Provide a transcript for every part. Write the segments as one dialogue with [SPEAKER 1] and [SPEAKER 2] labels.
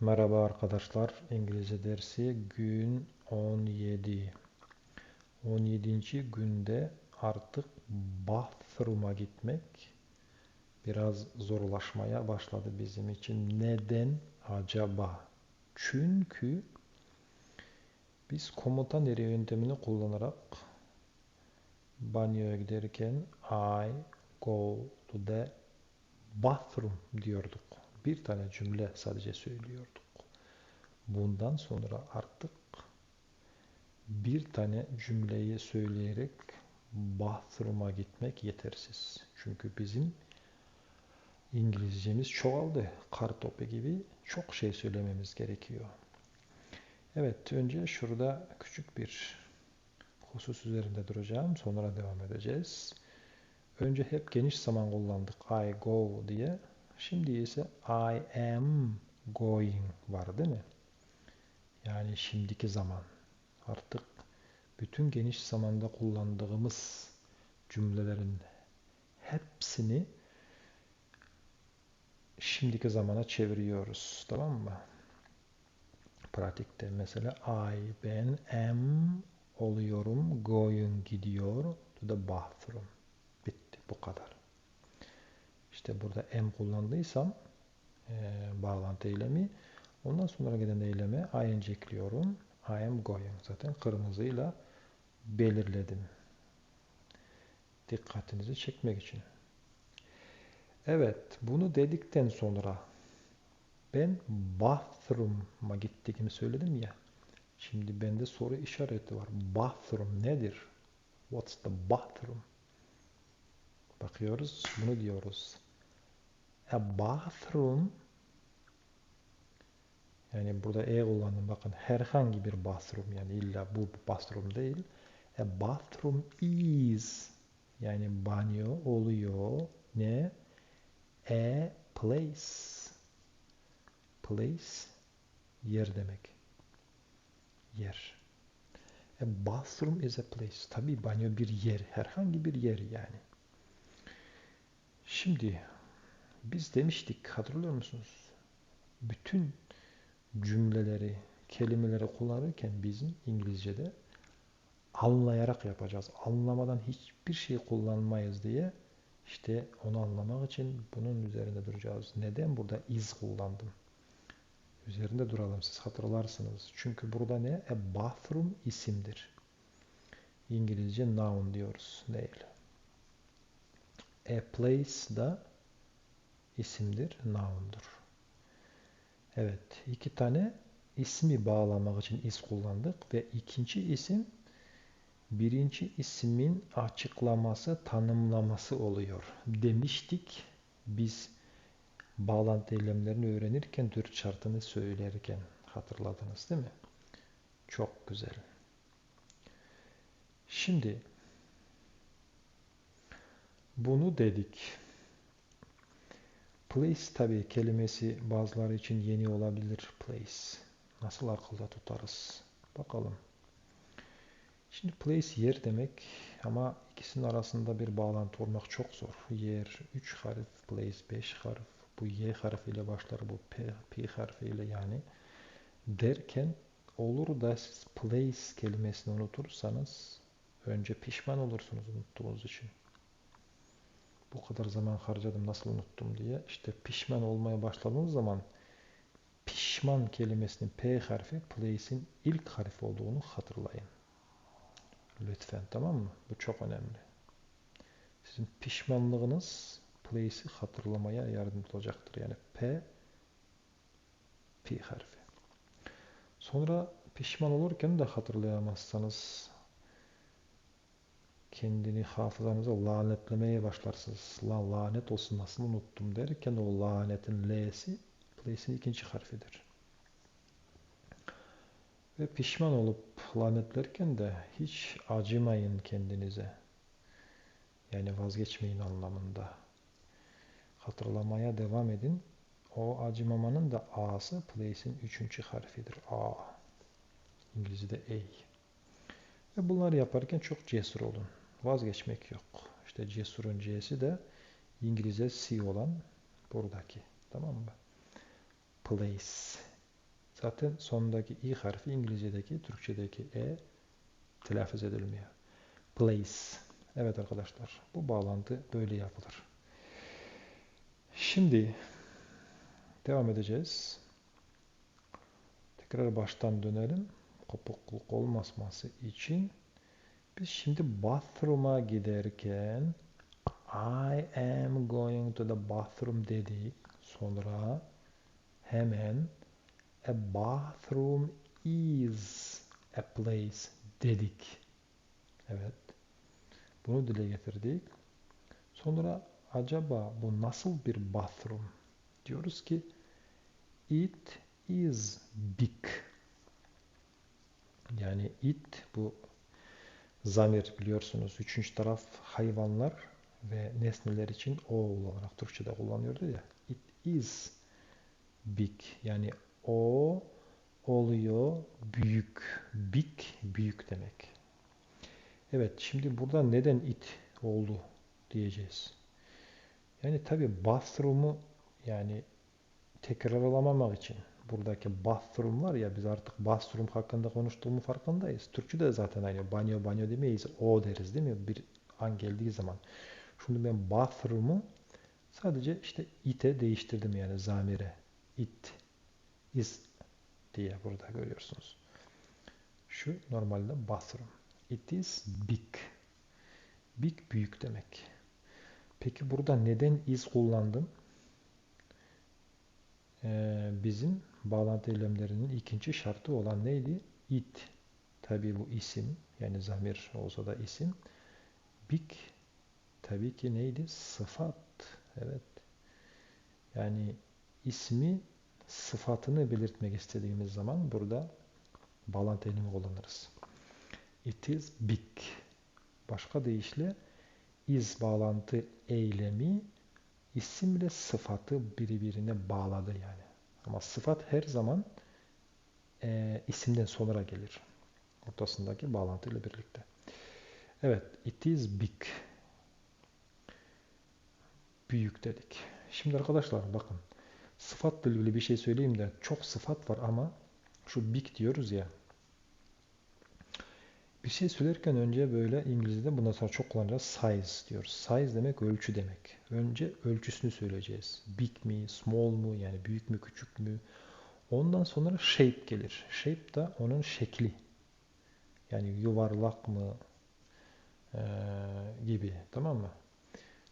[SPEAKER 1] Merhaba arkadaşlar. İngilizce dersi gün 17. 17. günde artık bathroom'a gitmek biraz zorlaşmaya başladı bizim için. Neden acaba? Çünkü biz komutan eri yöntemini kullanarak banyoya giderken I go to the bathroom diyorduk. Bir tane cümle sadece söylüyorduk. Bundan sonra artık bir tane cümleyi söyleyerek bathroom'a gitmek yetersiz. Çünkü bizim İngilizcemiz çoğaldı. Kar topu gibi çok şey söylememiz gerekiyor. Evet, önce şurada küçük bir husus üzerinde duracağım. Sonra devam edeceğiz. Önce hep geniş zaman kullandık. I go diye. Şimdi ise I am going var değil mi? Yani şimdiki zaman. Artık bütün geniş zamanda kullandığımız cümlelerin hepsini şimdiki zamana çeviriyoruz. Tamam mı? Pratikte mesela I, ben, am oluyorum, going gidiyor to the bathroom. Bitti. Bu kadar. İşte burada am kullandıysam e, bağlantı eylemi ondan sonra gelen eyleme ing ekliyorum. I am going. Zaten kırmızıyla belirledim. Dikkatinizi çekmek için. Evet, bunu dedikten sonra ben bathroom'a gittiğimi söyledim ya. Şimdi bende soru işareti var. Bathroom nedir? What's the bathroom? Bakıyoruz, bunu diyoruz. A bathroom yani burada e kullandım. Bakın herhangi bir bathroom yani illa bu bathroom değil. A bathroom is yani banyo oluyor. Ne? A place. Place yer demek. Yer. A bathroom is a place. Tabi banyo bir yer. Herhangi bir yer yani. Şimdi biz demiştik hatırlıyor musunuz? Bütün cümleleri, kelimeleri kullanırken bizim İngilizce'de anlayarak yapacağız. Anlamadan hiçbir şey kullanmayız diye işte onu anlamak için bunun üzerinde duracağız. Neden burada is kullandım? Üzerinde duralım siz hatırlarsınız. Çünkü burada ne? A bathroom isimdir. İngilizce noun diyoruz. Değil. A place da isimdir, noun'dur. Evet, iki tane ismi bağlamak için is kullandık ve ikinci isim birinci ismin açıklaması, tanımlaması oluyor. Demiştik biz bağlantı eylemlerini öğrenirken dört şartını söylerken hatırladınız değil mi? Çok güzel. Şimdi bunu dedik. Place tabi kelimesi bazıları için yeni olabilir. Place. Nasıl akılda tutarız? Bakalım. Şimdi place yer demek ama ikisinin arasında bir bağlantı olmak çok zor. Yer 3 harf, place 5 harf. Bu Y harfiyle başlar, bu P, P harfiyle yani. Derken olur da siz place kelimesini unutursanız önce pişman olursunuz unuttuğunuz için bu kadar zaman harcadım nasıl unuttum diye işte pişman olmaya başladığınız zaman pişman kelimesinin P harfi place'in ilk harfi olduğunu hatırlayın. Lütfen tamam mı? Bu çok önemli. Sizin pişmanlığınız place'i hatırlamaya yardımcı olacaktır. Yani P P harfi. Sonra pişman olurken de hatırlayamazsanız kendini hafızanıza lanetlemeye başlarsınız. La lanet olsun nasıl unuttum derken o lanetin L'si place'in ikinci harfidir. Ve pişman olup lanetlerken de hiç acımayın kendinize. Yani vazgeçmeyin anlamında. Hatırlamaya devam edin. O acımamanın da A'sı place'in üçüncü harfidir. A. İngilizce'de A. Ve bunları yaparken çok cesur olun vazgeçmek yok. İşte cesurun C'si de İngilizce C olan buradaki. Tamam mı? Place Zaten sonundaki i harfi İngilizce'deki, Türkçedeki e telaffuz edilmiyor. Place. Evet arkadaşlar, bu bağlantı böyle yapılır. Şimdi devam edeceğiz. Tekrar baştan dönelim. Kopukluk olmasması için biz şimdi bathroom'a giderken I am going to the bathroom dedik. Sonra hemen a bathroom is a place dedik. Evet. Bunu dile getirdik. Sonra acaba bu nasıl bir bathroom? Diyoruz ki it is big. Yani it bu zamir biliyorsunuz. Üçüncü taraf hayvanlar ve nesneler için o olarak Türkçe'de kullanıyordu ya. It is big. Yani o oluyor büyük. Big büyük demek. Evet şimdi burada neden it oldu diyeceğiz. Yani tabi bathroom'u yani tekrarlamamak için buradaki bathroom var ya biz artık bathroom hakkında konuştuğumu farkındayız. Türkçe'de zaten aynı banyo banyo demeyiz o deriz değil mi? Bir an geldiği zaman. Şimdi ben bathroom'u sadece işte it'e değiştirdim yani zamire. It is diye burada görüyorsunuz. Şu normalde bathroom. It is big. Big büyük demek. Peki burada neden is kullandım? Ee, bizim bağlantı eylemlerinin ikinci şartı olan neydi? It. Tabi bu isim. Yani zamir olsa da isim. Big. Tabii ki neydi? Sıfat. Evet. Yani ismi sıfatını belirtmek istediğimiz zaman burada bağlantı eylemi kullanırız. It is big. Başka deyişle is bağlantı eylemi isimle sıfatı birbirine bağladı yani. Ama sıfat her zaman e, isimden sonra gelir. Ortasındaki bağlantıyla birlikte. Evet, it is big. Büyük dedik. Şimdi arkadaşlar bakın. Sıfatla ilgili bir şey söyleyeyim de çok sıfat var ama şu big diyoruz ya. Bir şey söylerken önce böyle İngilizce'de bundan sonra çok kullanacağız. Size diyoruz. Size demek ölçü demek. Önce ölçüsünü söyleyeceğiz. Big mi, small mu yani büyük mü, küçük mü. Ondan sonra shape gelir. Shape da onun şekli. Yani yuvarlak mı ee, gibi. Tamam mı?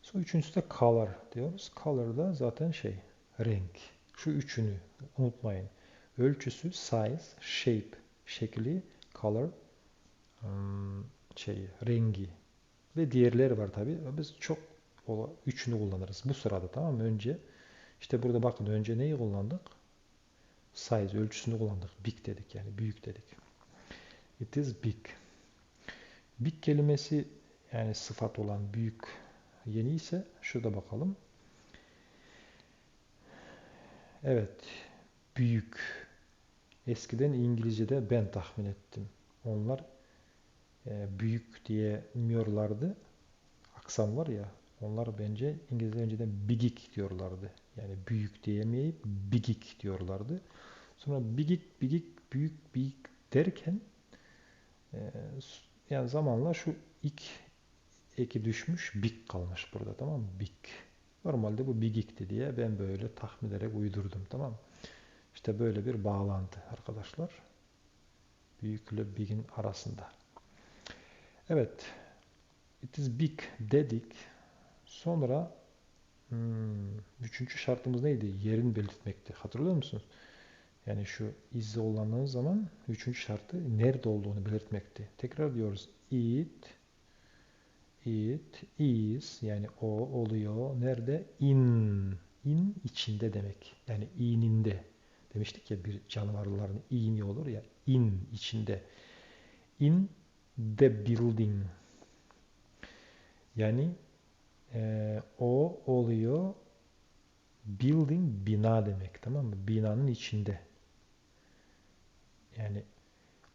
[SPEAKER 1] Sonra üçüncüsü de color diyoruz. Color da zaten şey renk. Şu üçünü unutmayın. Ölçüsü size, shape, şekli, color, şey rengi ve diğerleri var tabi. Biz çok üçünü kullanırız bu sırada tamam mı? Önce işte burada bakın önce neyi kullandık? Size ölçüsünü kullandık. Big dedik yani büyük dedik. It is big. Big kelimesi yani sıfat olan büyük yeni ise şurada bakalım. Evet. Büyük. Eskiden İngilizce'de ben tahmin ettim. Onlar e, büyük diye bilmiyorlardı. Aksan var ya. Onlar bence İngilizce önceden bigik diyorlardı. Yani büyük diyemeyip bigik diyorlardı. Sonra bigik bigik büyük büyük derken e, yani zamanla şu ilk eki düşmüş big kalmış burada tamam mı? Big. Normalde bu bigikti diye ben böyle tahmin ederek uydurdum tamam mı? İşte böyle bir bağlantı arkadaşlar. Büyükle big'in arasında. Evet. It is big dedik. Sonra hmm, üçüncü şartımız neydi? Yerin belirtmekti. Hatırlıyor musunuz? Yani şu izle olanınız zaman üçüncü şartı nerede olduğunu belirtmekti. Tekrar diyoruz. It it is yani o oluyor. Nerede? In. In içinde demek. Yani ininde. Demiştik ya bir canavarların ini olur ya. In içinde. In the building. Yani e, o oluyor building bina demek tamam mı? Binanın içinde. Yani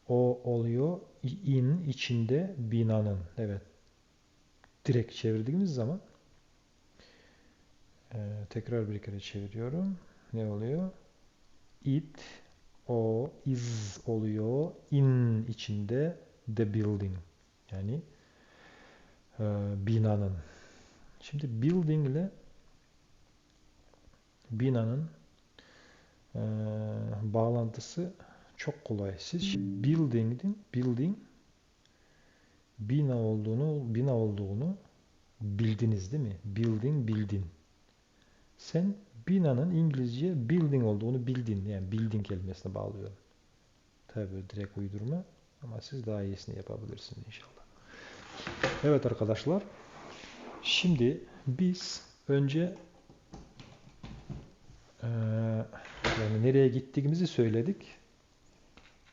[SPEAKER 1] o oluyor in içinde binanın. Evet direkt çevirdiğimiz zaman e, tekrar bir kere çeviriyorum. Ne oluyor? It o is oluyor. In içinde the building. Yani e, binanın. Şimdi building ile binanın e, bağlantısı çok kolay. Siz building'in building bina olduğunu bina olduğunu bildiniz değil mi? Building bildin. Sen binanın İngilizce building olduğunu bildin. Yani building kelimesine bağlıyorum. Tabi direkt uydurma ama siz daha iyisini yapabilirsiniz inşallah. Evet arkadaşlar. Şimdi biz önce ee, yani nereye gittiğimizi söyledik.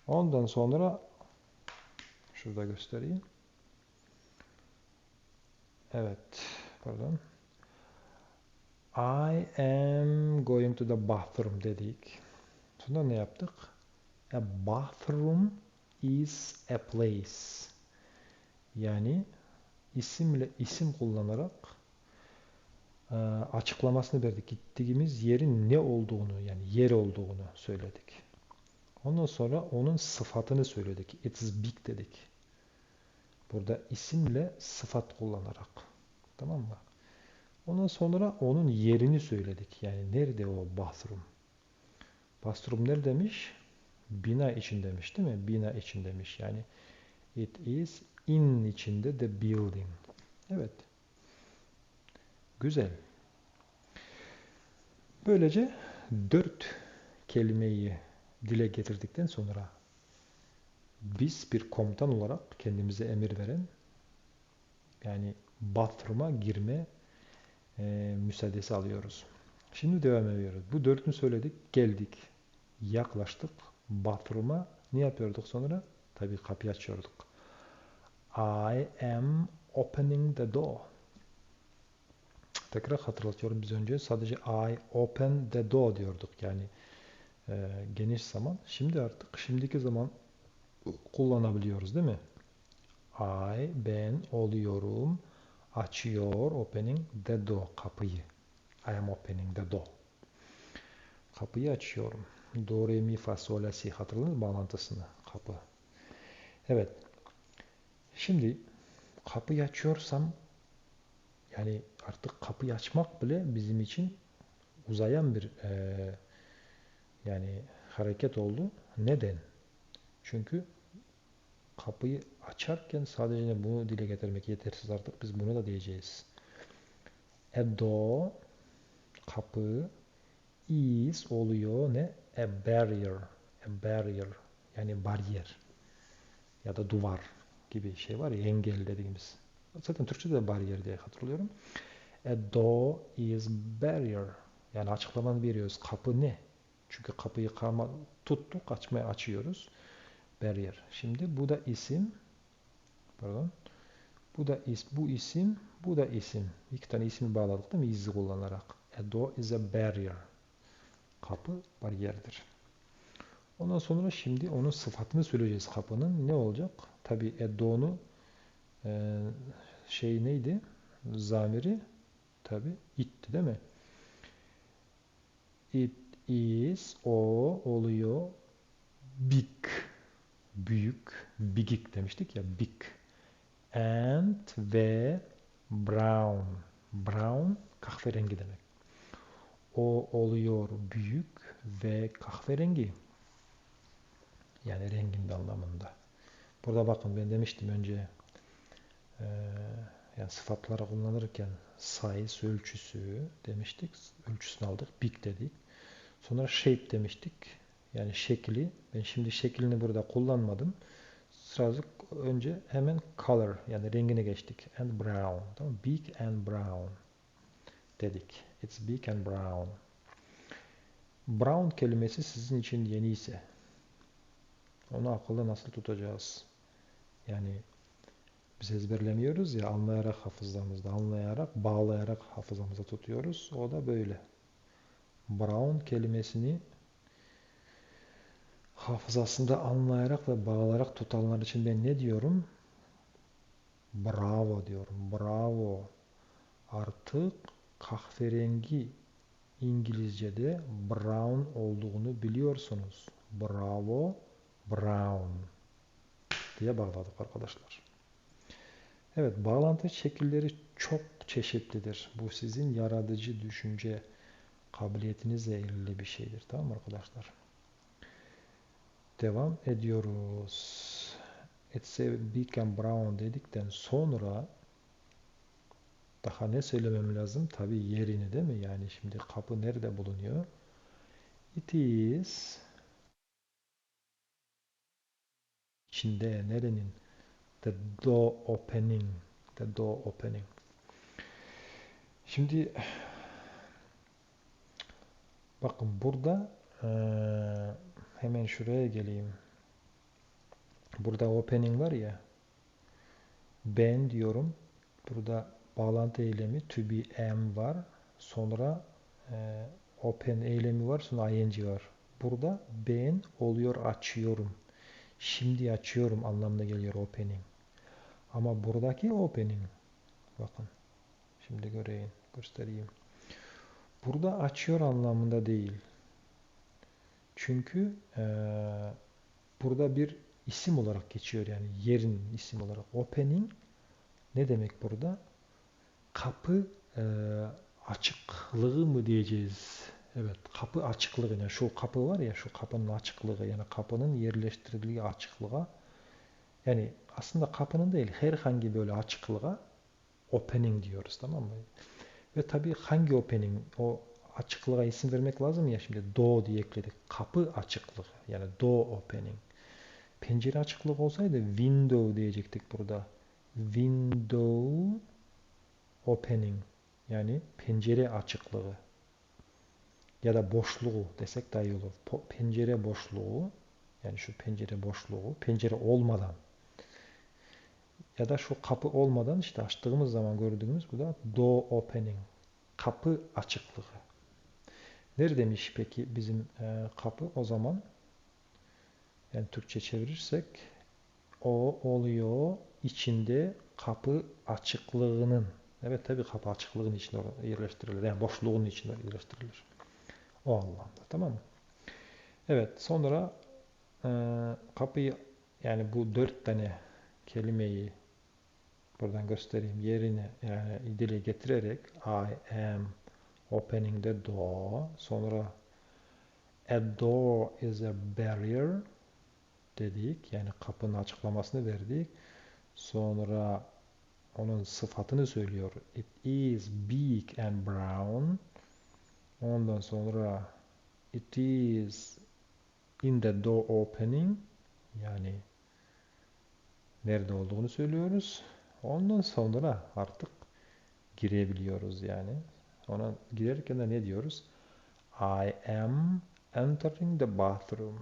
[SPEAKER 1] Ondan sonra şurada göstereyim. Evet. Pardon. I am going to the bathroom dedik. Sonra ne yaptık? A bathroom is a place. Yani isimle isim kullanarak e, açıklamasını verdik. Gittiğimiz yerin ne olduğunu yani yer olduğunu söyledik. Ondan sonra onun sıfatını söyledik. It is big dedik. Burada isimle sıfat kullanarak. Tamam mı? Ondan sonra onun yerini söyledik. Yani nerede o bathroom? Bathroom nerede demiş? Bina için demiş değil mi? Bina için demiş. Yani it is in içinde the building. Evet. Güzel. Böylece dört kelimeyi dile getirdikten sonra biz bir komutan olarak kendimize emir veren yani bathroom'a girme e, müsaadesi alıyoruz. Şimdi devam ediyoruz. Bu dördünü söyledik. Geldik. Yaklaştık. Bathroom'a ne yapıyorduk sonra? Tabii kapıyı açıyorduk. I am opening the door. Tekrar hatırlatıyorum biz önce sadece I open the door diyorduk. Yani e, geniş zaman. Şimdi artık şimdiki zaman kullanabiliyoruz değil mi? I, ben oluyorum, açıyor, opening the door, kapıyı. I am opening the door. Kapıyı açıyorum. Do, re, mi, fa, sol, la, si hatırladınız bağlantısını? Kapı. Evet. Şimdi kapıyı açıyorsam yani artık kapıyı açmak bile bizim için uzayan bir e, yani hareket oldu. Neden? Çünkü kapıyı açarken sadece bunu dile getirmek yetersiz artık biz bunu da diyeceğiz. Door kapı is oluyor ne? A barrier. A barrier yani bariyer ya da duvar gibi şey var ya engel dediğimiz. Zaten Türkçe'de de bariyer diye hatırlıyorum. A door is barrier. Yani açıklamanı veriyoruz. Kapı ne? Çünkü kapıyı kama tuttuk, açmaya açıyoruz. Barrier. Şimdi bu da isim. Pardon. Bu da is, bu isim, bu da isim. İki tane ismi bağladık değil mi? İzi kullanarak. A door is a barrier. Kapı bariyerdir. Ondan sonra şimdi onun sıfatını söyleyeceğiz kapının. Ne olacak? Tabi Eddo'nu e, şey neydi? Zamiri tabi itti değil mi? It is o oluyor big büyük bigik demiştik ya big and ve brown brown kahverengi demek. O oluyor büyük ve kahverengi. Yani renginde anlamında. Burada bakın ben demiştim önce e, yani sıfatları kullanırken size ölçüsü demiştik. Ölçüsünü aldık. Big dedik. Sonra shape demiştik. Yani şekli. Ben şimdi şeklini burada kullanmadım. Sırası önce hemen color yani rengine geçtik. And brown. Tamam Big and brown dedik. It's big and brown. Brown kelimesi sizin için yeni ise onu akılda nasıl tutacağız? Yani biz ezberlemiyoruz ya anlayarak hafızamızda, anlayarak, bağlayarak hafızamızda tutuyoruz. O da böyle. Brown kelimesini hafızasında anlayarak ve bağlayarak tutanlar için ben ne diyorum? Bravo diyorum. Bravo. Artık kahverengi İngilizce'de brown olduğunu biliyorsunuz. Bravo. Brown diye bağladık arkadaşlar. Evet, bağlantı şekilleri çok çeşitlidir. Bu sizin yaratıcı düşünce kabiliyetinizle ilgili bir şeydir. Tamam mı arkadaşlar? Devam ediyoruz. It's a big and brown dedikten sonra daha ne söylemem lazım? Tabi yerini değil mi? Yani şimdi kapı nerede bulunuyor? It is içinde nerenin? The door opening. The door opening. Şimdi bakın burada ee, hemen şuraya geleyim. Burada opening var ya ben diyorum. Burada bağlantı eylemi to be am var. Sonra e, open eylemi var. Sonra ing var. Burada ben oluyor açıyorum. Şimdi açıyorum anlamına geliyor opening. Ama buradaki opening bakın. Şimdi göreyim, göstereyim. Burada açıyor anlamında değil. Çünkü e, burada bir isim olarak geçiyor yani yerin isim olarak. Opening ne demek burada? Kapı e, açıklığı mı diyeceğiz? Evet, kapı açıklığı yani şu kapı var ya şu kapının açıklığı yani kapının yerleştirildiği açıklığa yani aslında kapının değil herhangi böyle açıklığa opening diyoruz tamam mı? Ve tabii hangi opening o açıklığa isim vermek lazım ya şimdi door diye ekledik. Kapı açıklığı yani door opening. Pencere açıklık olsaydı window diyecektik burada. Window opening yani pencere açıklığı ya da boşluğu desek daha iyi olur. Pencere boşluğu yani şu pencere boşluğu pencere olmadan ya da şu kapı olmadan işte açtığımız zaman gördüğümüz bu da door opening kapı açıklığı. Neredeymiş peki bizim e, kapı o zaman? Yani Türkçe çevirirsek o oluyor içinde kapı açıklığının evet tabi kapı açıklığının içinde yerleştirilir. Yani boşluğun içinde yerleştirilir. O anlamda tamam mı? Evet sonra e, kapıyı yani bu dört tane kelimeyi buradan göstereyim yerine yani dile getirerek I am opening the door sonra a door is a barrier dedik. Yani kapının açıklamasını verdik. Sonra onun sıfatını söylüyor. It is big and brown. Ondan sonra it is in the door opening yani nerede olduğunu söylüyoruz. Ondan sonra artık girebiliyoruz yani. Ona girerken de ne diyoruz? I am entering the bathroom.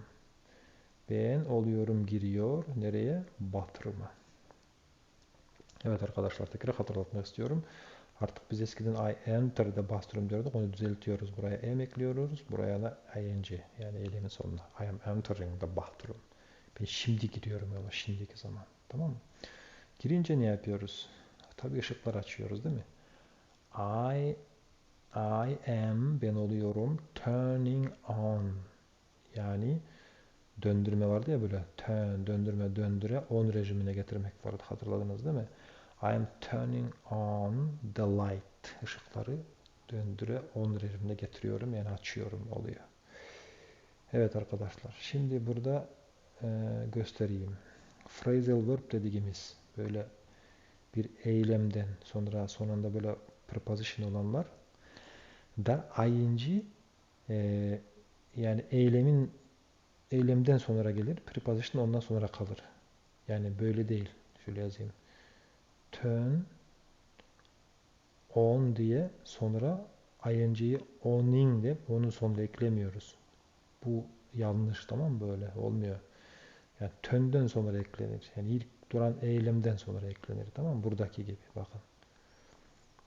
[SPEAKER 1] Ben oluyorum giriyor. Nereye? Bathroom'a. Evet arkadaşlar tekrar hatırlatmak istiyorum. Artık biz eskiden I enter the bathroom diyorduk. Onu düzeltiyoruz. Buraya em ekliyoruz. Buraya da ing yani eylemin sonuna. I am entering the bathroom. Ben şimdi giriyorum yola. Şimdiki zaman. Tamam mı? Girince ne yapıyoruz? Tabii ışıklar açıyoruz değil mi? I I am ben oluyorum turning on. Yani döndürme vardı ya böyle turn, döndürme, döndüre on rejimine getirmek vardı. Hatırladınız değil mi? I am turning on the light. Işıkları döndüre on rejimine getiriyorum yani açıyorum oluyor. Evet arkadaşlar. Şimdi burada e, göstereyim. Phrasal verb dediğimiz böyle bir eylemden sonra sonunda böyle preposition olanlar da ing e, yani eylemin eylemden sonra gelir. Preposition ondan sonra kalır. Yani böyle değil. Şöyle yazayım. Turn on diye sonra ing'yi owning de onun sonunda eklemiyoruz. Bu yanlış tamam mı? Böyle olmuyor. Yani turn'den sonra eklenir. Yani ilk duran eylemden sonra eklenir. Tamam mı? Buradaki gibi. Bakın.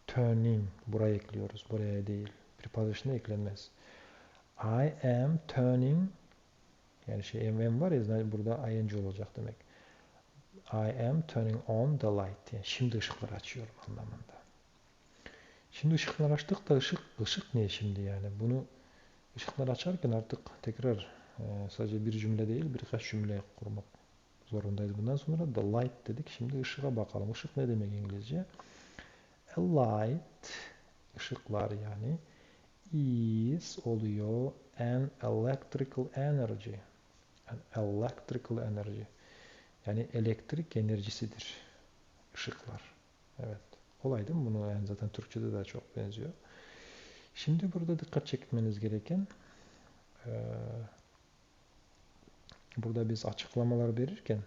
[SPEAKER 1] Turning. Buraya ekliyoruz. Buraya değil. Preposition'a eklenmez. I am turning yani şey mm var ya burada ing olacak demek. I am turning on the light. Yani şimdi ışıkları açıyorum anlamında. Şimdi ışıkları açtık da ışık, ışık ne şimdi yani? Bunu ışıkları açarken artık tekrar Ee, sadece bir cümle değil birkaç cümle kurmak zorundayız. Bundan sonra the light dedik. Şimdi ışığa bakalım. Işık ne demek İngilizce? A light ışıklar yani is oluyor an electrical energy. An electrical energy. Yani elektrik enerjisidir ışıklar. Evet. Kolay değil mi? Bunu yani zaten Türkçe'de de çok benziyor. Şimdi burada dikkat çekmeniz gereken eee burada biz açıklamalar verirken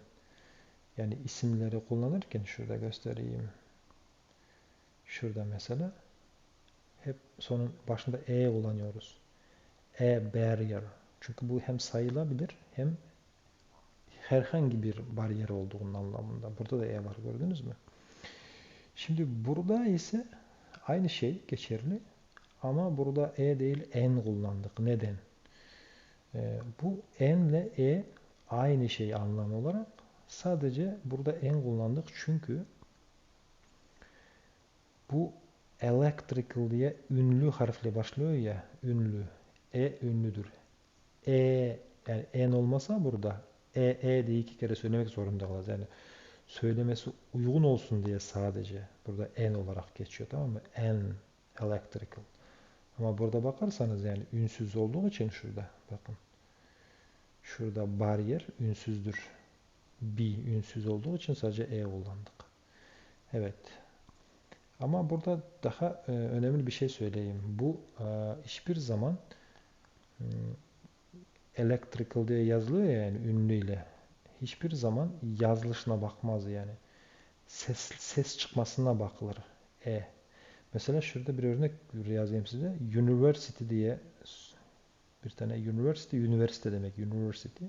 [SPEAKER 1] yani isimleri kullanırken şurada göstereyim. Şurada mesela hep sonun başında e kullanıyoruz. E barrier. Çünkü bu hem sayılabilir hem herhangi bir bariyer olduğunun anlamında. Burada da e var gördünüz mü? Şimdi burada ise aynı şey geçerli ama burada e değil en kullandık. Neden? Ee, bu en ile e aynı şey anlam olarak sadece burada en kullandık çünkü bu electrical diye ünlü harfle başlıyor ya ünlü e ünlüdür e yani en olmasa burada e e diye iki kere söylemek zorunda kalacağız yani söylemesi uygun olsun diye sadece burada en olarak geçiyor tamam mı en electrical ama burada bakarsanız yani ünsüz olduğu için şurada bakın Şurada bariyer ünsüzdür. B ünsüz olduğu için sadece E kullandık. Evet. Ama burada daha e, önemli bir şey söyleyeyim. Bu e, hiçbir zaman e, electrical diye yazılıyor ya yani ünlüyle. Hiçbir zaman yazılışına bakmaz yani. Ses, ses çıkmasına bakılır. E. Mesela şurada bir örnek yazayım size. University diye bir tane university, üniversite demek. University.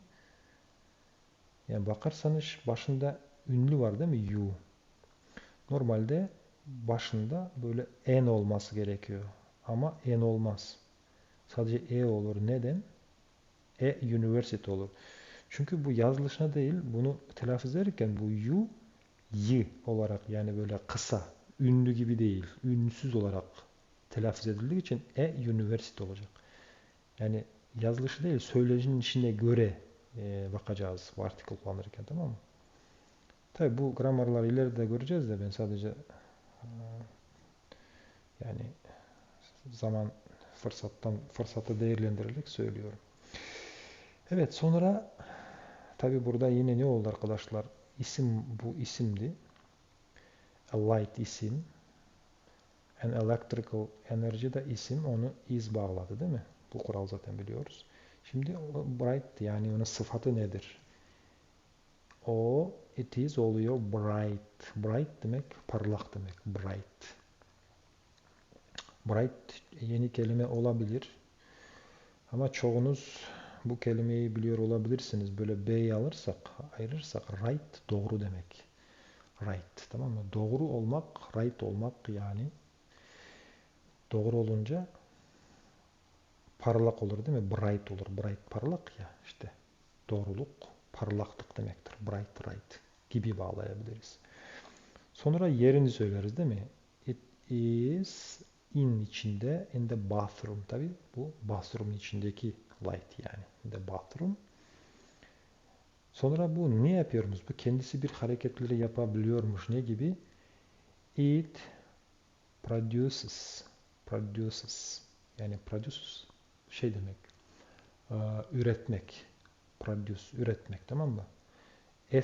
[SPEAKER 1] Yani bakarsanız başında ünlü var değil mi? U. Normalde başında böyle N olması gerekiyor. Ama N olmaz. Sadece E olur. Neden? E university olur. Çünkü bu yazılışına değil, bunu telaffuz ederken bu U, Y olarak yani böyle kısa, ünlü gibi değil, ünsüz olarak telaffuz edildiği için E university olacak. Yani yazılışı değil, söylecinin içine göre e, bakacağız bu article kullanırken tamam mı? Tabi bu gramarları ileride göreceğiz de ben sadece e, yani zaman fırsattan fırsatı değerlendirerek söylüyorum. Evet sonra tabi burada yine ne oldu arkadaşlar? İsim bu isimdi. A light isim. An electrical energy da isim onu is bağladı değil mi? Bu kural zaten biliyoruz. Şimdi bright yani onun sıfatı nedir? O it is oluyor bright. Bright demek parlak demek. Bright. Bright yeni kelime olabilir. Ama çoğunuz bu kelimeyi biliyor olabilirsiniz. Böyle B'yi alırsak, ayırırsak right doğru demek. Right. Tamam mı? Doğru olmak, right olmak yani. Doğru olunca parlak olur değil mi? Bright olur. Bright parlak ya işte. Doğruluk, parlaklık demektir. Bright, right gibi bağlayabiliriz. Sonra yerini söyleriz değil mi? It is in içinde in the bathroom. Tabi bu bathroom içindeki light yani. The bathroom. Sonra bu ne yapıyormuş? Bu kendisi bir hareketleri yapabiliyormuş. Ne gibi? It produces. Produces. Yani produces şey demek. E, üretmek. Produce, üretmek tamam mı? S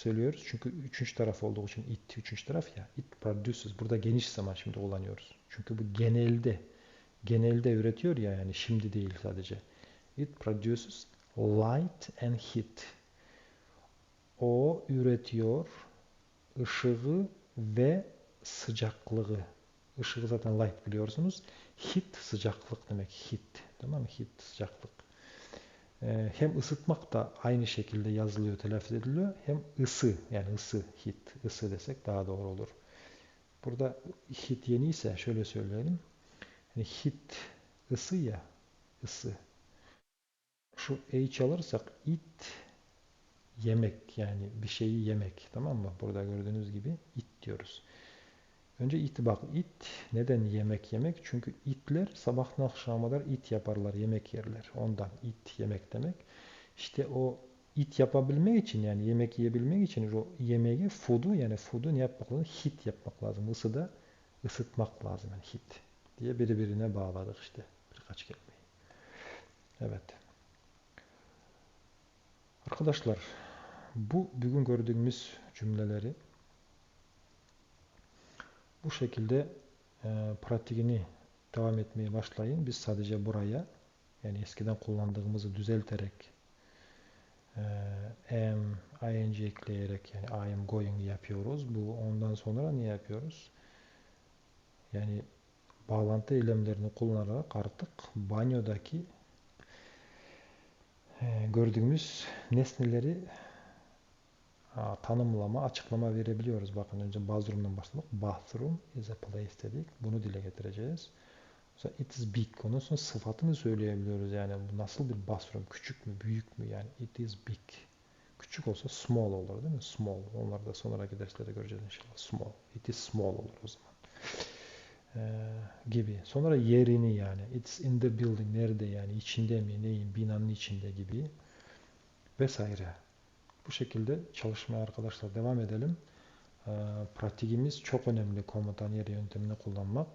[SPEAKER 1] söylüyoruz çünkü üçüncü taraf olduğu için it üçüncü taraf ya. It produces. Burada geniş zaman şimdi kullanıyoruz. Çünkü bu genelde genelde üretiyor ya yani şimdi değil sadece. It produces light and heat. O üretiyor ışığı ve sıcaklığı. Işığı zaten light biliyorsunuz. Heat sıcaklık demek. Heat. Tamam mı? Heat sıcaklık. Ee, hem ısıtmak da aynı şekilde yazılıyor, telaffuz ediliyor. Hem ısı yani ısı, heat, ısı desek daha doğru olur. Burada heat yeni ise şöyle söyleyelim. Yani heat ısı ya, ısı. Şu H alırsak it yemek yani bir şeyi yemek tamam mı? Burada gördüğünüz gibi it diyoruz. Önce it bak it neden yemek yemek? Çünkü itler sabahtan akşama kadar it yaparlar, yemek yerler. Ondan it yemek demek. İşte o it yapabilmek için yani yemek yiyebilmek için o yemeği food'u yani food'u ne yapmak lazım? Hit yapmak lazım. Isıda ısıtmak lazım yani hit diye birbirine bağladık işte birkaç kelimeyi. Evet. Arkadaşlar bu bugün gördüğümüz cümleleri bu şekilde e, pratiğini devam etmeye başlayın. Biz sadece buraya yani eskiden kullandığımızı düzelterek e, am, ing ekleyerek yani I am going yapıyoruz. Bu ondan sonra ne yapıyoruz? Yani bağlantı eylemlerini kullanarak artık banyodaki gördüğümüz nesneleri tanımlama, açıklama verebiliyoruz. Bakın önce bathroom'dan başladık. Bathroom is a place dedik. Bunu dile getireceğiz. Sonra it is big. Ondan sonra sıfatını söyleyebiliyoruz. Yani bu nasıl bir bathroom? Küçük mü? Büyük mü? Yani it is big. Küçük olsa small olur değil mi? Small. Onları da sonraki derslerde göreceğiz inşallah. Small. It is small olur o zaman. Ee, gibi. Sonra yerini yani. It's in the building. Nerede yani? İçinde mi? Neyin? Binanın içinde gibi. Vesaire. Bu şekilde çalışmaya arkadaşlar devam edelim. Ee, pratiğimiz çok önemli komutan yeri yöntemini kullanmak.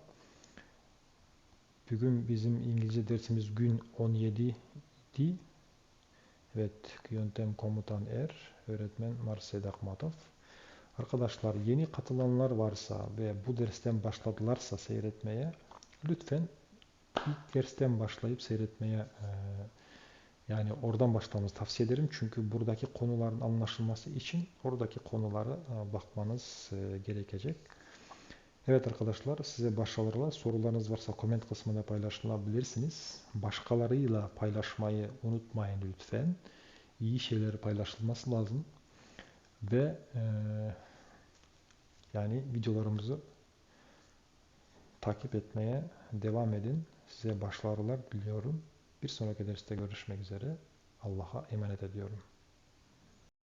[SPEAKER 1] Bugün bizim İngilizce dersimiz gün 17 idi. Evet, yöntem komutan er, öğretmen Marcel Akmatov. Arkadaşlar yeni katılanlar varsa ve bu dersten başladılarsa seyretmeye lütfen ilk dersten başlayıp seyretmeye e, yani oradan başlamanızı tavsiye ederim. Çünkü buradaki konuların anlaşılması için oradaki konulara e, bakmanız e, gerekecek. Evet arkadaşlar size başarılar. Sorularınız varsa koment kısmında paylaşılabilirsiniz. Başkalarıyla paylaşmayı unutmayın lütfen. İyi şeyler paylaşılması lazım. Ve e, yani videolarımızı takip etmeye devam edin. Size başarılar diliyorum. Bir sonraki derste görüşmek üzere. Allah'a emanet ediyorum.